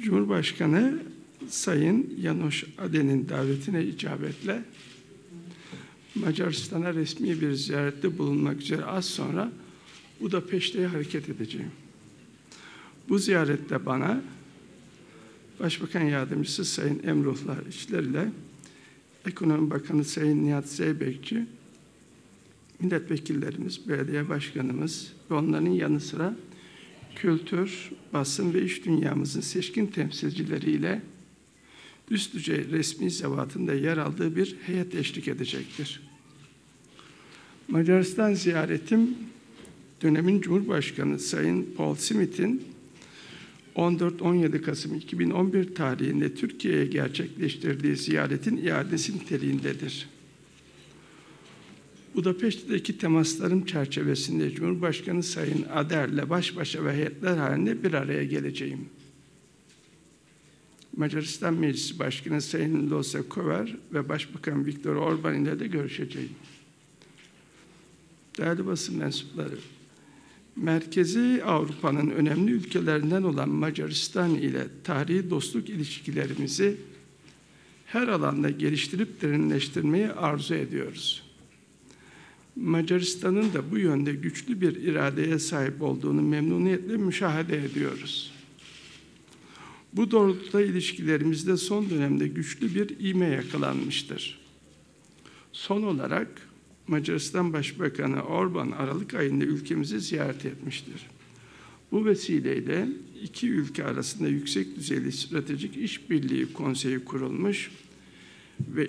Cumhurbaşkanı Sayın Janos Aden'in davetine icabetle Macaristan'a resmi bir ziyarette bulunmak üzere az sonra Budapeşte'ye hareket edeceğim. Bu ziyarette bana Başbakan Yardımcısı Sayın Emruhlar İşler ile Ekonomi Bakanı Sayın Nihat Zeybekçi, milletvekillerimiz, belediye başkanımız ve onların yanı sıra kültür, basın ve iş dünyamızın seçkin temsilcileriyle üst düzey resmi zevatında yer aldığı bir heyet eşlik edecektir. Macaristan ziyaretim dönemin Cumhurbaşkanı Sayın Paul Smith'in 14-17 Kasım 2011 tarihinde Türkiye'ye gerçekleştirdiği ziyaretin iadesi niteliğindedir. Budapeşte'deki temaslarım çerçevesinde Cumhurbaşkanı Sayın Ader'le baş başa ve heyetler halinde bir araya geleceğim. Macaristan Meclisi Başkanı Sayın Lose Kover ve Başbakan Viktor Orban ile de görüşeceğim. Değerli basın mensupları, Merkezi Avrupa'nın önemli ülkelerinden olan Macaristan ile tarihi dostluk ilişkilerimizi her alanda geliştirip derinleştirmeyi arzu ediyoruz. Macaristan'ın da bu yönde güçlü bir iradeye sahip olduğunu memnuniyetle müşahede ediyoruz. Bu doğrultuda ilişkilerimizde son dönemde güçlü bir ivme yakalanmıştır. Son olarak Macaristan Başbakanı Orban Aralık ayında ülkemizi ziyaret etmiştir. Bu vesileyle iki ülke arasında yüksek düzeyli stratejik işbirliği konseyi kurulmuş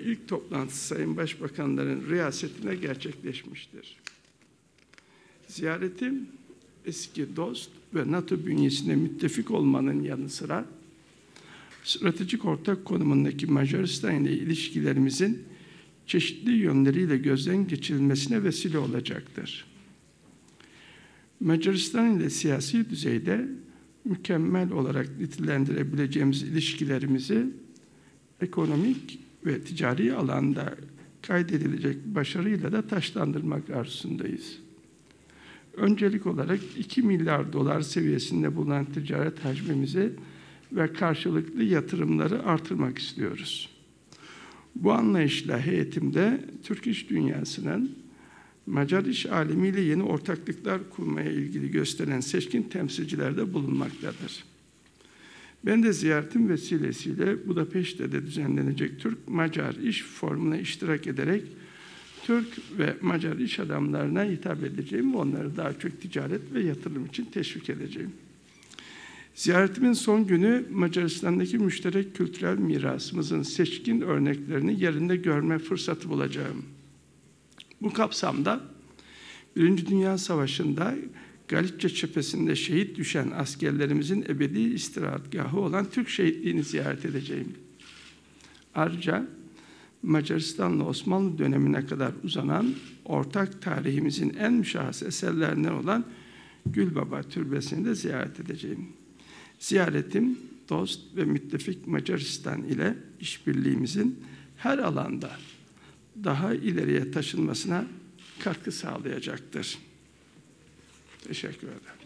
ilk toplantısı Sayın Başbakanların riyasetine gerçekleşmiştir. Ziyaretim eski dost ve NATO bünyesinde müttefik olmanın yanı sıra stratejik ortak konumundaki Macaristan ile ilişkilerimizin çeşitli yönleriyle gözden geçirilmesine vesile olacaktır. Macaristan ile siyasi düzeyde mükemmel olarak nitelendirebileceğimiz ilişkilerimizi ekonomik ve ticari alanda kaydedilecek başarıyla da taşlandırmak arzusundayız. Öncelik olarak 2 milyar dolar seviyesinde bulunan ticaret hacmimizi ve karşılıklı yatırımları artırmak istiyoruz. Bu anlayışla heyetimde Türk iş dünyasının Macar iş alemiyle yeni ortaklıklar kurmaya ilgili gösteren seçkin temsilcilerde bulunmaktadır. Ben de ziyaretim vesilesiyle Budapeşte'de düzenlenecek Türk-Macar İş Formu'na iştirak ederek Türk ve Macar iş adamlarına hitap edeceğim ve onları daha çok ticaret ve yatırım için teşvik edeceğim. Ziyaretimin son günü Macaristan'daki müşterek kültürel mirasımızın seçkin örneklerini yerinde görme fırsatı bulacağım. Bu kapsamda Birinci Dünya Savaşı'nda Galicia cephesinde şehit düşen askerlerimizin ebedi istirahatgahı olan Türk şehitliğini ziyaret edeceğim. Ayrıca Macaristan'la Osmanlı dönemine kadar uzanan ortak tarihimizin en müşahhas eserlerinden olan Gülbaba Türbesi'ni de ziyaret edeceğim. Ziyaretim dost ve müttefik Macaristan ile işbirliğimizin her alanda daha ileriye taşınmasına katkı sağlayacaktır. Teşekkür ederim.